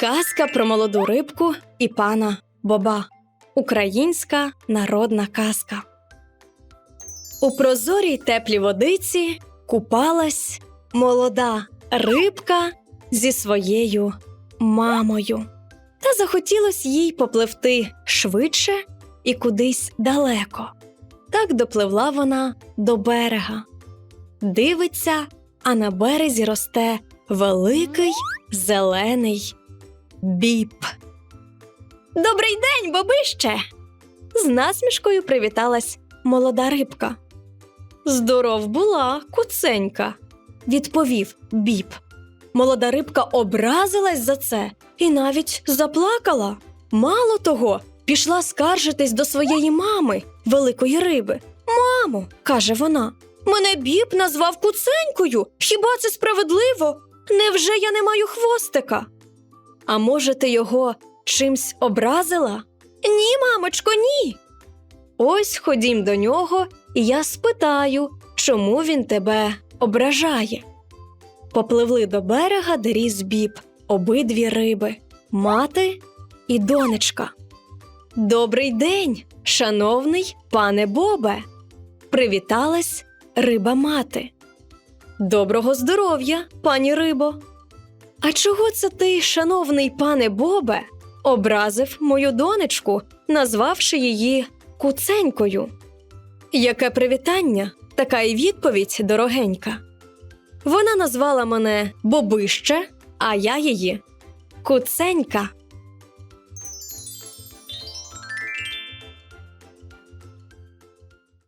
Казка про молоду рибку і пана Боба. Українська народна казка. У прозорій теплій водиці купалась молода рибка зі своєю мамою. Та захотілось їй попливти швидше і кудись далеко. Так допливла вона до берега. Дивиться, а на березі росте великий зелений біб. Добрий день, бабище! З насмішкою привіталась молода рибка. Здоров була, куценька, відповів біб. Молода рибка образилась за це і навіть заплакала. Мало того, пішла скаржитись до своєї мами, великої риби. Мамо, каже вона, мене біб назвав куценькою. Хіба це справедливо? Невже я не маю хвостика? А може, ти його чимсь образила? Ні, мамочко, ні. Ось ходім до нього, і я спитаю, чому він тебе ображає. Попливли до берега, де ріс біб, обидві риби, мати і донечка. Добрий день, шановний пане Бобе. Привіталась риба мати. Доброго здоров'я, пані рибо. А чого це ти, шановний пане Бобе, образив мою донечку, назвавши її куценькою? Яке привітання, така й відповідь дорогенька. Вона назвала мене Бобище, а я її Куценька.